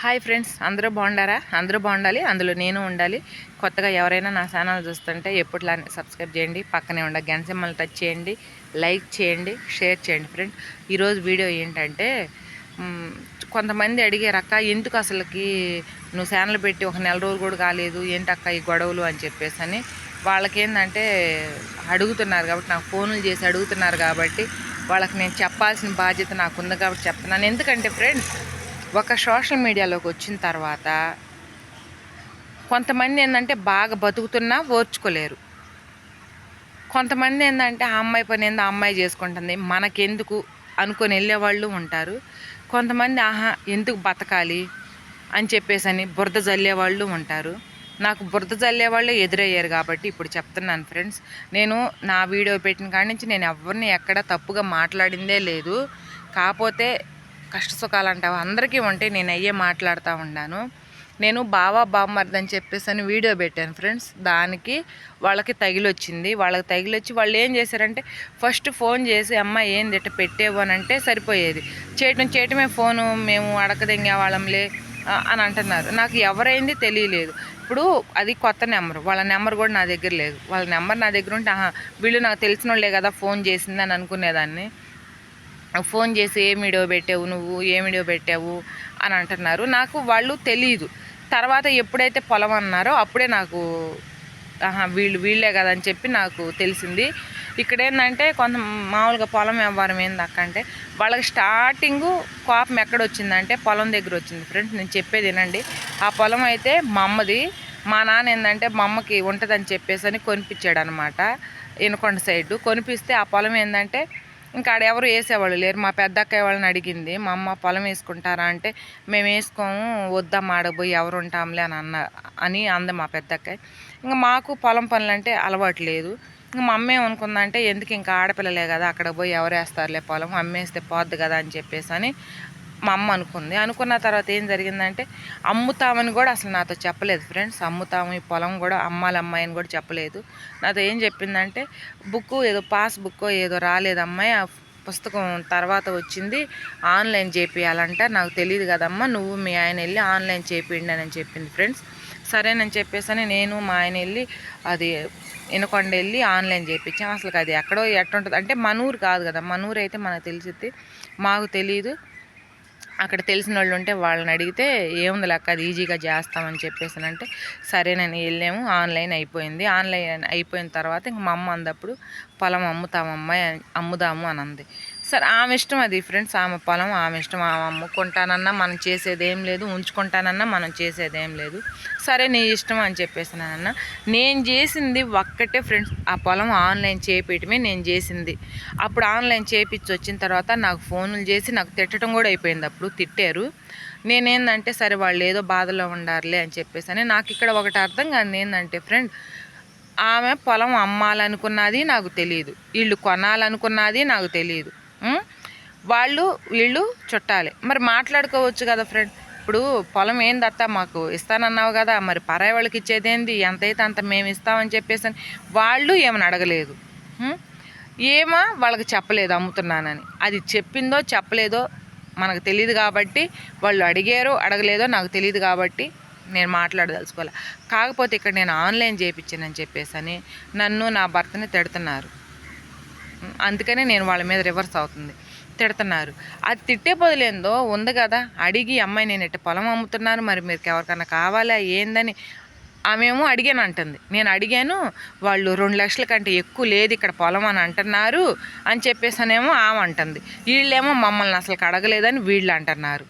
Hi friends అందరూ బాగుండారా? అందరూ బాగుండాలి అందులో నేను ఉండాలి. కొత్తగా ఎవరైనా నా ఛానల్ చూస్తుంటే ఎప్పుడులా సబ్స్క్రైబ్ చేయండి పక్కనే ఉండ గంట టచ్ చేయండి లైక్ చేయండి షేర్ చేయండి ఫ్రెండ్. ఈరోజు వీడియో ఏంటంటే కొంతమంది అడిగారు అక్క ఎందుకు అసలుకి నువ్వు ఛానల్ పెట్టి ఒక నెల రోజులు కూడా కాలేదు ఏంటక్క ఈ గొడవలు? అని చెప్పేసి అని వాళ్ళకేంటంటే అడుగుతున్నారు కాబట్టి నాకు ఫోన్లు చేసి అడుగుతున్నారు కాబట్టి వాళ్ళకి నేను చెప్పాల్సిన బాధ్యత నాకు ఉంది కాబట్టి చెప్తున్నాను. ఎందుకంటే ఫ్రెండ్స్ ఒక సోషల్ మీడియాలోకి వచ్చిన తర్వాత కొంతమంది ఏంటంటే బాగా బతుకుతున్నా ఓర్చుకోలేరు. కొంతమంది ఏంటంటే ఆ అమ్మాయి పని ఏందో ఆ అమ్మాయి చేసుకుంటుంది మనకెందుకు అనుకొని వెళ్ళేవాళ్ళు ఉంటారు. కొంతమంది ఆహా ఎందుకు బతకాలి అని చెప్పేసి అని బురద జల్లేవాళ్ళు ఉంటారు. నాకు బురద జల్లేవాళ్ళు ఎదురయ్యారు కాబట్టి ఇప్పుడు చెప్తున్నాను ఫ్రెండ్స్. నేను నా వీడియో పెట్టిన కాడి నుంచి నేను ఎవరిని ఎక్కడ తప్పుగా మాట్లాడిందే లేదు. కాకపోతే కష్ట సుఖాలు అంటావు అందరికీ ఉంటే నేను అయ్యే మాట్లాడుతూ ఉన్నాను నేను బావా బామ్మర్ది అని చెప్పేసి అని వీడియో పెట్టాను ఫ్రెండ్స్. దానికి వాళ్ళకి తగిలొచ్చింది. వాళ్ళకి తగిలొచ్చి వాళ్ళు ఏం చేశారంటే ఫస్ట్ ఫోన్ చేసి అమ్మ ఏంది ఇట్ట పెట్టేవు? అని అంటే సరిపోయేది. చేయటం చేయటమే ఫోను మేము అడకదెంగే వాళ్ళంలే అని అంటున్నారు. నాకు ఎవరైంది తెలియలేదు. ఇప్పుడు అది కొత్త నెంబర్. వాళ్ళ నెంబర్ కూడా నా దగ్గర లేదు. వాళ్ళ నెంబర్ నా దగ్గర ఉంటే ఆహా వీళ్ళు నాకు తెలిసిన వాళ్ళే కదా ఫోన్ చేసింది అని అనుకునేదాన్ని. ఫోన్ చేసి ఏ వీడియో పెట్టావు నువ్వు? ఏ వీడియో పెట్టావు? అని అంటున్నారు. నాకు వాళ్ళు తెలియదు తర్వాత ఎప్పుడైతే పొలం అన్నారో అప్పుడే నాకు వీళ్ళు వీళ్ళే కదా అని చెప్పి నాకు తెలిసింది. ఇక్కడ ఏంటంటే కొంత మామూలుగా పొలం వ్యవహారం ఏంది అక్క అంటే వాళ్ళకి స్టార్టింగు కోపం ఎక్కడ వచ్చిందంటే పొలం దగ్గర వచ్చింది. ఫ్రెండ్స్ నేను చెప్పేది వినండి. ఆ పొలం అయితే మా అమ్మది. మా నాన్న ఏంటంటే మా అమ్మకి ఉంటుందని చెప్పేసి అని కొనిపించాడు అనమాట ఇనకొండ సైడ్. కొనిపిస్తే ఆ పొలం ఏంటంటే ఇంకా అక్కడ ఎవరు వేసేవాళ్ళు లేరు. మా పెద్ద అక్కయ్య వాళ్ళని అడిగింది మా అమ్మ పొలం వేసుకుంటారా? అంటే మేము వేసుకోము వద్దాం ఆడపోయి ఎవరు ఉంటాంలే అని అన్న అని అంది మా పెద్ద అక్కయ్య ఇంకా మాకు పొలం పనులు అంటే అలవాటు లేదు. ఇంకా మా అమ్మ ఏమనుకుందంటే ఎందుకు ఇంకా ఆడపిల్లలే కదా అక్కడ పోయి ఎవరు వేస్తారులే పొలం అమ్మేస్తే పోద్ది కదా అని చెప్పేసి అని మా అమ్మ అనుకుంది. అనుకున్న తర్వాత ఏం జరిగిందంటే అమ్ముతామని కూడా అసలు నాతో చెప్పలేదు ఫ్రెండ్స్. అమ్ముతాము ఈ పొలం కూడా అమ్మాలి అమ్మాయి అని కూడా చెప్పలేదు. నాతో ఏం చెప్పిందంటే బుక్ ఏదో పాస్ బుక్ ఏదో రాలేదు అమ్మాయి. ఆ పుస్తకం తర్వాత వచ్చింది. ఆన్లైన్ చేపియాలంట నాకు తెలియదు కదమ్మా. నువ్వు మీ ఆయన వెళ్ళి ఆన్లైన్ చేపియండి అని చెప్పింది ఫ్రెండ్స్. సరేనని చెప్పేసి నేను మా ఆయన వెళ్ళి అది వినకొండ వెళ్ళి ఆన్లైన్ చేయించాం అసలు అది ఎక్కడో ఎట్టుంటుంది? అంటే మనూరు కాదు కదా. మనూరు అయితే మనకు తెలిసింది మాకు తెలియదు అక్కడ తెలిసిన వాళ్ళు ఉంటే వాళ్ళని అడిగితే ఏముంది లెక్క అది ఈజీగా చేస్తామని చెప్పేసి అంటే సరేనని వెళ్ళాము ఆన్లైన్ అయిపోయింది. ఆన్లైన్ అయిపోయిన తర్వాత ఇంక మా అమ్మ అందప్పుడు పొలం అమ్ముతామమ్మా అమ్ముదాము అని అంది. సరే ఆమె ఇష్టం అది. ఫ్రెండ్స్ ఆమె పొలం ఆమె ఇష్టం. ఆమె అమ్ముకుంటానన్నా మనం చేసేది ఏం లేదు. ఉంచుకుంటానన్నా మనం చేసేది ఏం లేదు. సరే నీ ఇష్టం అని చెప్పేసినానన్న. నేను చేసింది ఒక్కటే ఫ్రెండ్స్ ఆ పొలం ఆన్లైన్ చేపించడమే నేను చేసింది. అప్పుడు ఆన్లైన్ చేపించి వచ్చిన తర్వాత నాకు ఫోన్లు చేసి నాకు తిట్టడం కూడా అయిపోయింది. అప్పుడు తిట్టారు. నేనేందంటే సరే వాళ్ళు ఏదో బాధలో ఉండారులే అని చెప్పేసి అని నాకు ఇక్కడ ఒకటి అర్థం కాదు. ఏంటంటే ఫ్రెండ్ ఆమె పొలం అమ్మాలనుకున్నది నాకు తెలియదు వీళ్ళు కొనాలనుకున్నది నాకు తెలియదు వాళ్ళు వీళ్ళు చుట్టాలి. మరి మాట్లాడుకోవచ్చు కదా ఫ్రెండ్. ఇప్పుడు పొలం ఏం దత్తా మాకు ఇస్తానన్నావు కదా. మరి పరాయి వాళ్ళకి ఇచ్చేదేంది ఎంతైతే అంత మేము ఇస్తామని చెప్పేసి అని వాళ్ళు ఏమని అడగలేదు. ఏమో? వాళ్ళకి చెప్పలేదు అమ్ముతున్నానని. అది చెప్పిందో చెప్పలేదో మనకు తెలియదు కాబట్టి వాళ్ళు అడిగారో అడగలేదో నాకు తెలియదు కాబట్టి నేను మాట్లాడదలుచుకోవాలి కాకపోతే ఇక్కడ నేను ఆన్లైన్ చేయించానని చెప్పేసి అని నన్ను నా భర్తని తిడుతున్నారు. అందుకనే నేను వాళ్ళ మీద రివర్స్ అవుతుంది. తిడుతున్నారు. అది తిట్టే పొదిలేందో ఉంది కదా అడిగి అమ్మాయి నేను ఇట్ట పొలం అమ్ముతున్నాను మరి మీరు ఎవరికన్నా కావాలా ఏందని? ఆమెమో అడిగాను అంటుంది. నేను అడిగాను వాళ్ళు రెండు లక్షల కంటే ఎక్కువ లేదు ఇక్కడ పొలం అని అంటున్నారు అని చెప్పేసానేమో ఆమె అంటుంది. వీళ్ళేమో మమ్మల్ని అసలు అడగలేదని వీళ్ళు అంటున్నారు.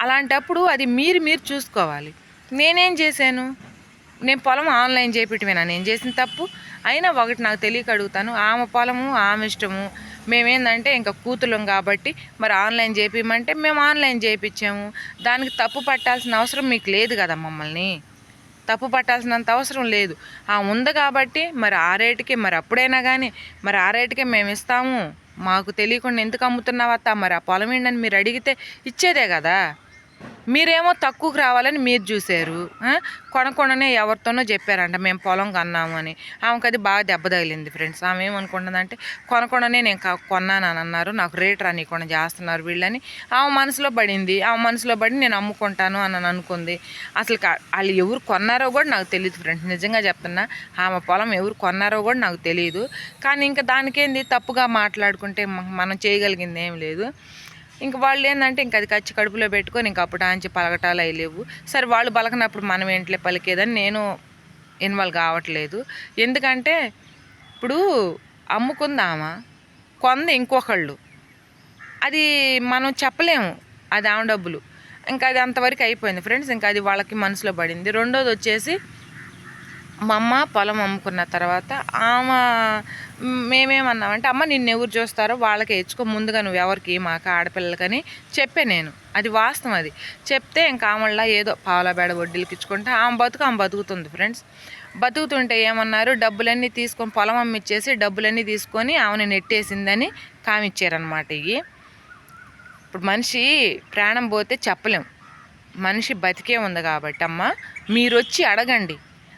అలాంటప్పుడు అది మీరు మీరు చూసుకోవాలి. నేనేం చేశాను? నేను పొలం ఆన్లైన్ చేపించమేనా నేను చేసిన తప్పు? అయినా ఒకటి నాకు తెలియక అడుగుతాను. ఆమె పొలము ఆమె ఇష్టము. మేమేందంటే ఇంకా కూతులం కాబట్టి మరి ఆన్లైన్ చేపిమంటే మేము ఆన్లైన్ చేయించాము దానికి తప్పు పట్టాల్సిన అవసరం మీకు లేదు కదా మమ్మల్ని? తప్పు పట్టాల్సినంత అవసరం లేదు. ఆ ఉంది కాబట్టి మరి ఆ రేటుకి మరి అప్పుడైనా కానీ మరి ఆ రేటుకే మేము ఇస్తాము. మాకు తెలియకుండా ఎందుకు అమ్ముతున్నావా మరి ఆ పొలం ఏంటని మీరు అడిగితే ఇచ్చేదే కదా? మీరేమో తక్కువకు రావాలని మీరు చూశారు కొనకుండానే ఎవరితోనో చెప్పారంట మేము పొలం కన్నాము అని. ఆమెకు అది బాగా దెబ్బ తగిలింది ఫ్రెండ్స్. ఆమె ఏమనుకుంటుందంటే కొనకుండానే నేను కొన్నాను అని అన్నారు. నాకు రేట్ రానికుండా చేస్తున్నారు వీళ్ళని. ఆమె మనసులో పడింది. ఆమె మనసులో పడి నేను అమ్ముకుంటాను అని అని అనుకుంది. అసలు వాళ్ళు ఎవరు కొన్నారో కూడా నాకు తెలియదు ఫ్రెండ్స్. నిజంగా చెప్తున్నా ఆమె పొలం ఎవరు కొన్నారో కూడా నాకు తెలియదు కానీ ఇంకా దానికేంది? తప్పుగా మాట్లాడుకుంటే మనం చేయగలిగింది ఏం లేదు. ఇంక వాళ్ళు ఏంటంటే ఇంక అది కచ్చి కడుపులో పెట్టుకొని ఇంక అప్పుడు ఆంచి పలకటాలు అవి లేవు. సరే వాళ్ళు పలకనప్పుడు మనం ఏంట్లే పలికేదని నేను ఇన్వాల్వ్ కావట్లేదు. ఎందుకంటే ఇప్పుడు అమ్ముకుందామా? కొంద ఇంకొకళ్ళు. అది మనం చెప్పలేము. అది ఆమె డబ్బులు. ఇంకా అది అంతవరకు అయిపోయింది. ఫ్రెండ్స్ ఇంకా అది వాళ్ళకి మనసులో పడింది. రెండోది వచ్చేసి మా అమ్మ పొలం అమ్ముకున్న తర్వాత ఆమె మేమేమన్నామంటే అమ్మ నిన్ను ఎవరు చూస్తారో వాళ్ళకి ఇచ్చుకో. ముందుగా నువ్వు ఎవరికి మాకు ఆడపిల్లలకని చెప్పే నేను. అది వాస్తవం అది. చెప్తే ఇంకా ఆమెళ్ళ ఏదో పావులబేడ వడ్డీలకి ఇచ్చుకుంటే ఆమె బతుకు ఆమె బతుకుతుంది ఫ్రెండ్స్. బతుకుతుంటే ఏమన్నారు? డబ్బులన్నీ తీసుకొని పొలం అమ్మిచ్చేసి డబ్బులన్నీ తీసుకొని ఆమెను నెట్టేసిందని కామిచ్చారనమాట ఇవి ఇప్పుడు మనిషి ప్రాణం పోతే చెప్పలేం. మనిషి బతికే ఉంది కాబట్టి అమ్మ మీరు వచ్చి అడగండి.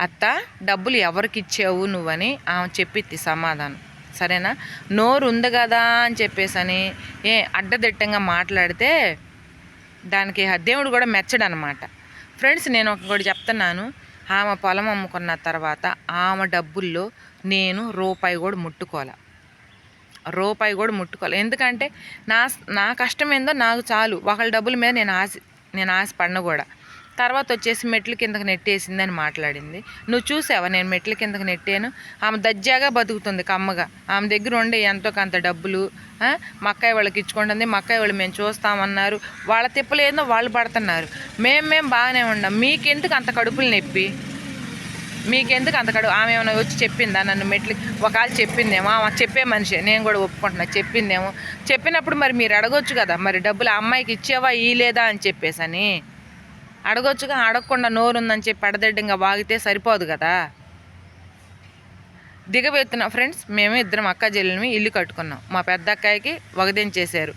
అత్త డబ్బులు ఎవరికి ఇచ్చావు నువ్వని? ఆమె చెప్పిద్ది సమాధానం. సరేనా? నోరు ఉంది కదా అని చెప్పేసి అని ఏ అడ్డదిట్టంగా మాట్లాడితే దానికి దేవుడు కూడా మెచ్చడనమాట. ఫ్రెండ్స్ నేను ఒకటి చెప్తున్నాను. ఆమె పొలం అమ్ముకున్న తర్వాత ఆమె డబ్బుల్లో నేను రూపాయి కూడా ముట్టుకోలే రూపాయి కూడా ముట్టుకోలే ఎందుకంటే నా నా కష్టం ఏందో నాకు చాలు. ఒకళ్ళ డబ్బుల మీద నేను ఆశ నేను ఆశ పడిన కూడా. తర్వాత వచ్చేసి మెట్ల కిందకి నెట్టేసిందని మాట్లాడింది. నువ్వు చూసావా? నేను మెట్ల కిందకి నెట్టాను. ఆమె దజ్జాగా బతుకుతుంది కమ్మగా. ఆమె దగ్గర ఉండే ఎంతో కొంత డబ్బులు మక్కాయి మా వాళ్ళకి ఇచ్చుకుంటుంది మా వాళ్ళు మేము చూస్తామన్నారు. వాళ్ళ తిప్పలేదో వాళ్ళు పడుతున్నారు. మేము మేము బాగానే ఉన్నాం. మీకెందుకు అంత కడుపులు నొప్పి? మీకెందుకు అంత కడుపు? ఆమె ఏమైనా వచ్చి చెప్పిందా? నన్ను మెట్లు ఒకవేళ చెప్పిందేమో. ఆమె చెప్పే మనిషి. నేను కూడా ఒప్పుకుంటున్నా. చెప్పిందేమో. చెప్పినప్పుడు మరి మీరు అడగొచ్చు కదా. మరి డబ్బులు ఆ అమ్మాయికి ఇచ్చేవా? ఈ లేదా అని చెప్పేసని. అడగొచ్చుగా అడగకుండా నోరు ఉందని చెప్పి అడదడ్డంగా వాగితే సరిపోదు కదా. దిగబెత్తున ఫ్రెండ్స్ మేము ఇద్దరం అక్క చెల్లెలమి ఇల్లు కట్టుకున్నాం. మా పెద్ద అక్కాయికి వగదించేశారు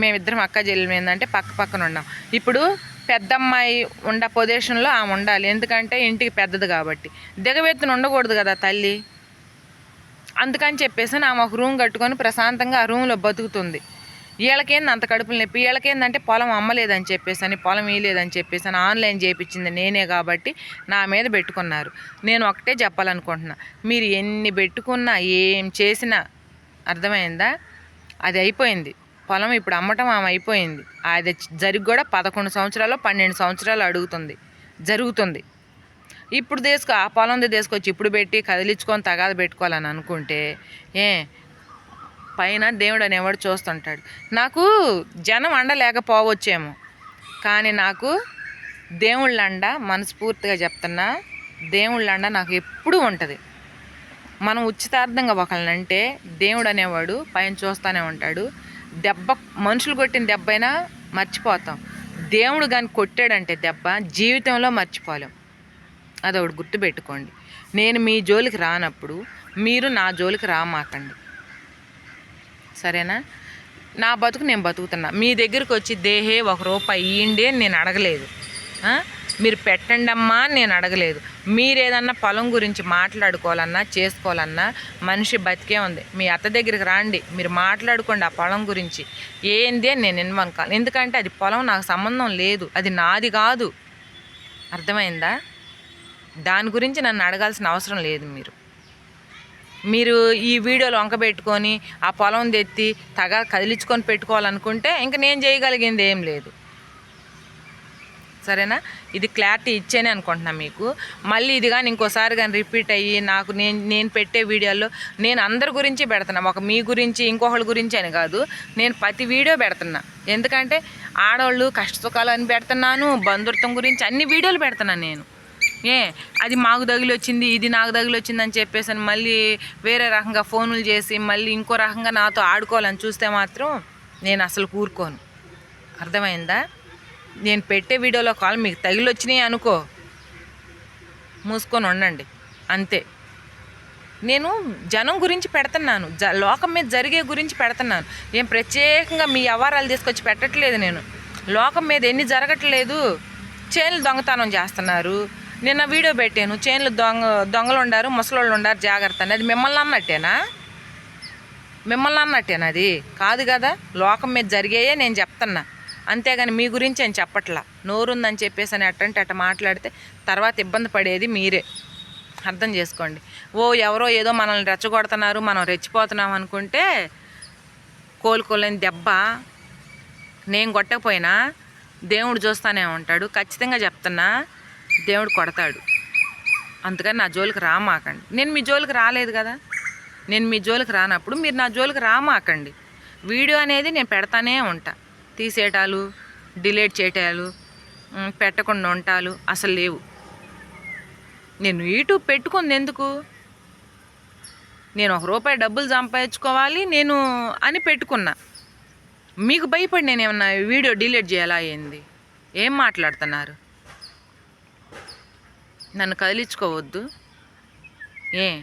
మేమిద్దరం అక్క చెల్లెలు ఏంటంటే పక్క పక్కన ఉన్నాం. ఇప్పుడు పెద్దమ్మాయి ఉండ పొజిషన్లో ఆమె ఉండాలి. ఎందుకంటే ఇంటికి పెద్దది కాబట్టి. దిగబెత్తున ఉండకూడదు కదా తల్లి. అందుకని చెప్పేసి ఆమె ఒక రూమ్ కట్టుకొని ప్రశాంతంగా ఆ రూమ్లో బతుకుతుంది. వీళ్ళకేంది అంత కడుపులు నొప్పి? వీళ్ళకేందంటే పొలం అమ్మలేదని చెప్పేసి అని పొలం ఇయ్యలేదని చెప్పేసి అని ఆన్లైన్ చేయించింది నేనే కాబట్టి నా మీద పెట్టుకున్నారు. నేను ఒకటే చెప్పాలనుకుంటున్నా. మీరు ఎన్ని పెట్టుకున్నా ఏం చేసినా అర్థమైందా? అది అయిపోయింది. పొలం ఇప్పుడు అమ్మటం ఆమె అయిపోయింది. అది జరిగి కూడా పదకొండు సంవత్సరాలు పన్నెండు సంవత్సరాలు అడుగుతుంది. జరుగుతుంది. ఇప్పుడు తీసుకు ఆ పొలం తీసుకొచ్చి ఇప్పుడు పెట్టి కదిలించుకొని తగాద పెట్టుకోవాలని అనుకుంటే ఏ పైన దేవుడు అనేవాడు చూస్తుంటాడు. నాకు జనం అండ లేకపోవచ్చేమో కానీ నాకు దేవుళ్ళండ మనస్ఫూర్తిగా చెప్తున్నా దేవుళ్ళండ నాకు ఎప్పుడూ ఉంటుంది. మనం ఉచితార్థంగా ఒకళ్ళనంటే దేవుడు అనేవాడు పైన చూస్తూనే ఉంటాడు. దెబ్బ మనుషులు కొట్టిన దెబ్బ అయినా మర్చిపోతాం. దేవుడు కానీ కొట్టాడంటే దెబ్బ జీవితంలో మర్చిపోలేం. అదొకటి గుర్తుపెట్టుకోండి. నేను మీ జోలికి రానప్పుడు మీరు నా జోలికి రామాకండి. సరేనా? నా బతుకు నేను బతుకుతున్నా. మీ దగ్గరికి వచ్చి దేహే ఒక రూపాయి ఇయ్యండి అని నేను అడగలేదు. మీరు పెట్టండి అమ్మా అని నేను అడగలేదు. మీరు ఏదన్నా పొలం గురించి మాట్లాడుకోవాలన్నా చేసుకోవాలన్నా మనిషి బతికే ఉంది. మీ అత్త దగ్గరికి రండి. మీరు మాట్లాడుకోండి ఆ పొలం గురించి. ఏంది అని నేను ఇన్వంకాను ఎందుకంటే అది పొలం నాకు సంబంధం లేదు. అది నాది కాదు. అర్థమైందా? దాని గురించి నన్ను అడగాల్సిన అవసరం లేదు మీరు. మీరు ఈ వీడియోలు వంక పెట్టుకొని ఆ పొలం తెత్తి తగ కదిలించుకొని పెట్టుకోవాలనుకుంటే ఇంకా నేను చేయగలిగింది ఏం లేదు. సరేనా? ఇది క్లారిటీ ఇచ్చేనే అనుకుంటున్నాను మీకు. మళ్ళీ ఇది కానీ ఇంకోసారి కానీ రిపీట్ అయ్యి నాకు నేను నేను పెట్టే వీడియోలో నేను అందరి గురించి పెడుతున్నా. ఒక మీ గురించి ఇంకొకళ్ళ గురించి అని కాదు. నేను ప్రతి వీడియో పెడుతున్నా. ఎందుకంటే ఆడవాళ్ళు కష్టసుఖాలు అని పెడుతున్నాను బంధుత్వం గురించి అన్ని వీడియోలు పెడుతున్నాను నేను. ఏ అది మాకు తగిలి వచ్చింది ఇది నాకు తగిలి వచ్చింది అని చెప్పేసి అని మళ్ళీ వేరే రకంగా ఫోన్లు చేసి మళ్ళీ ఇంకో రకంగా నాతో ఆడుకోవాలని చూస్తే మాత్రం నేను అసలు కూరుకోను అర్థమైందా? నేను పెట్టే వీడియోలో కాల్ మీకు తగిలొచ్చినాయి అనుకో. మూసుకొని ఉండండి. అంతే. నేను జనం గురించి పెడుతున్నాను. జ లోకం మీద జరిగే గురించి పెడుతున్నాను. ఏం ప్రత్యేకంగా మీ వ్యవహారాలు తీసుకొచ్చి పెట్టట్లేదు నేను. లోకం మీద ఎన్ని జరగట్లేదు. చేనులు దొంగతనం చేస్తున్నారు. నిన్న వీడియో పెట్టాను. చేనులు దొంగ దొంగలు ఉండారు ముసలోళ్ళు ఉండారు జాగ్రత్త అని అది మిమ్మల్ని అన్నట్టేనా? మిమ్మల్ని అన్నట్టేనా అది? కాదు కదా లోకం మీద జరిగాయే నేను చెప్తున్నా. అంతేగాని మీ గురించి నేను చెప్పట్లా? నోరుందని చెప్పేసి అని అట్టంటే అట్ట మాట్లాడితే తర్వాత ఇబ్బంది పడేది మీరే. అర్థం చేసుకోండి. ఓ ఎవరో ఏదో మనల్ని రెచ్చగొడుతున్నారు మనం రెచ్చిపోతున్నాం అనుకుంటే కోలుకోలేని దెబ్బ. నేను కొట్టకపోయినా దేవుడు చూస్తానే ఉంటాడు. ఖచ్చితంగా చెప్తున్నా. దేవుడు కొడతాడు. అందుకని నా జోలికి రామాకండి. నేను మీ జోలికి రాలేదు కదా? నేను మీ జోలికి రానప్పుడు మీరు నా జోలికి రామాకండి. వీడియో అనేది నేను పెడతానే ఉంటా. తీసేయటాలు డిలీట్ చేయటాలు పెట్టకుండా ఉంటాలు అసలు లేవు. నేను యూట్యూబ్ పెట్టుకుంది ఎందుకు? నేను ఒక రూపాయి డబ్బులు సంపాదించుకోవాలి నేను అని పెట్టుకున్నా. మీకు భయపడి నేను ఏమన్నా వీడియో డిలీట్ చేయాలా ఏంది? ఏం మాట్లాడుతున్నారు? నన్ను కదిలించుకోవద్దు. ఏ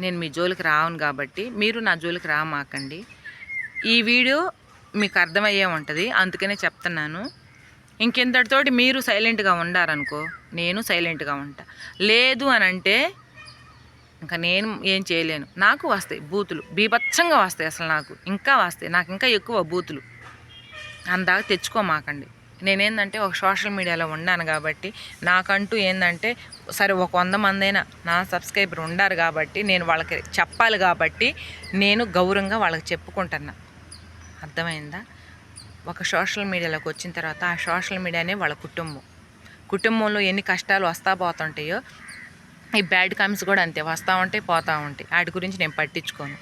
నేను మీ జోలికి రావను కాబట్టి మీరు నా జోలికి రామాకండి. ఈ వీడియో మీకు అర్థమయ్యే ఉంటుంది అందుకనే చెప్తున్నాను. ఇంకెంతటితోటి మీరు సైలెంట్గా ఉండారనుకో నేను సైలెంట్గా ఉంటా. లేదు అని అంటే ఇంకా నేను ఏం చేయలేను. నాకు వస్తాయి బూతులు బీభత్సంగా వస్తాయి అసలు నాకు. ఇంకా వస్తాయి నాకు ఇంకా ఎక్కువ బూతులు. అందాక తెచ్చుకోమాకండి. నేనేందంటే ఒక సోషల్ మీడియాలో ఉన్నాను కాబట్టి నాకంటూ ఏంటంటే సరే ఒక వంద మంది అయినా నా సబ్స్క్రైబర్ ఉండారు కాబట్టి నేను వాళ్ళకి చెప్పాలి కాబట్టి నేను గౌరవంగా వాళ్ళకి చెప్పుకుంటున్నా. అర్థమైందా? ఒక సోషల్ మీడియాలోకి వచ్చిన తర్వాత ఆ సోషల్ మీడియానే వాళ్ళ కుటుంబం. కుటుంబంలో ఎన్ని కష్టాలు వస్తా పోతుంటాయో ఈ బ్యాడ్ కామెంట్స్ కూడా అంతే వస్తూ ఉంటాయి పోతూ ఉంటాయి. వాటి గురించి నేను పట్టించుకోను.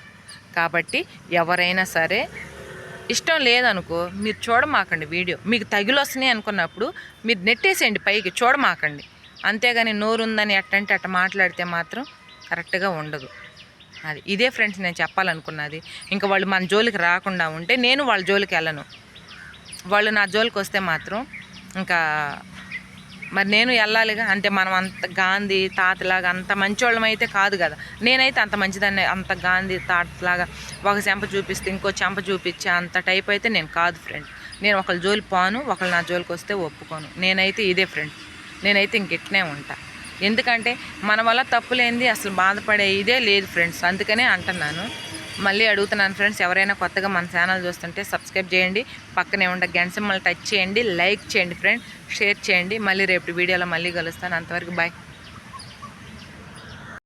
కాబట్టి ఎవరైనా సరే ఇష్టం లేదనుకో మీరు చూడమాకండి వీడియో. మీకు తగిలి వస్తున్నాయి అనుకున్నప్పుడు మీరు నెట్టేసేయండి పైకి చూడమాకండి. అంతేగాని నోరు ఉందని అట్టంటే అట్ట మాట్లాడితే మాత్రం కరెక్ట్గా ఉండదు. అది ఇదే ఫ్రెండ్స్ నేను చెప్పాలనుకున్నది. ఇంకా వాళ్ళు మన జోలికి రాకుండా ఉంటే నేను వాళ్ళ జోలికి వెళ్ళను. వాళ్ళు నా జోలికి వస్తే మాత్రం ఇంకా మరి నేను వెళ్ళాలిగా. అంటే మనం అంత గాంధీ తాతలాగా అంత మంచోళ్ళం అయితే కాదు కదా. నేనైతే అంత మంచిదాన్ని అంత గాంధీ తాతలాగా ఒక చెంప చూపిస్తే ఇంకో చెంప చూపించే అంత టైప్ అయితే నేను కాదు ఫ్రెండ్ నేను ఒకళ్ళ జోలి పోను ఒకళ్ళు నా జోలికి వస్తే ఒప్పుకోను. నేనైతే ఇదే ఫ్రెండ్ నేనైతే ఇంకెట్నే ఉంటా. ఎందుకంటే మన వల్ల తప్పులేంది అసలు బాధపడే ఇదే లేదు ఫ్రెండ్స్ అందుకనే అంటున్నాను. మళ్ళీ అడుగుతున్నాను ఫ్రెండ్స్ ఎవరైనా కొత్తగా మన ఛానల్ చూస్తుంటే సబ్స్క్రైబ్ చేయండి. పక్కనే ఉండే గంట టచ్ చేయండి లైక్ చేయండి ఫ్రెండ్ షేర్ చేయండి. మళ్ళీ రేపు వీడియోలో మళ్ళీ కలుస్తాను. అంతవరకు బాయ్.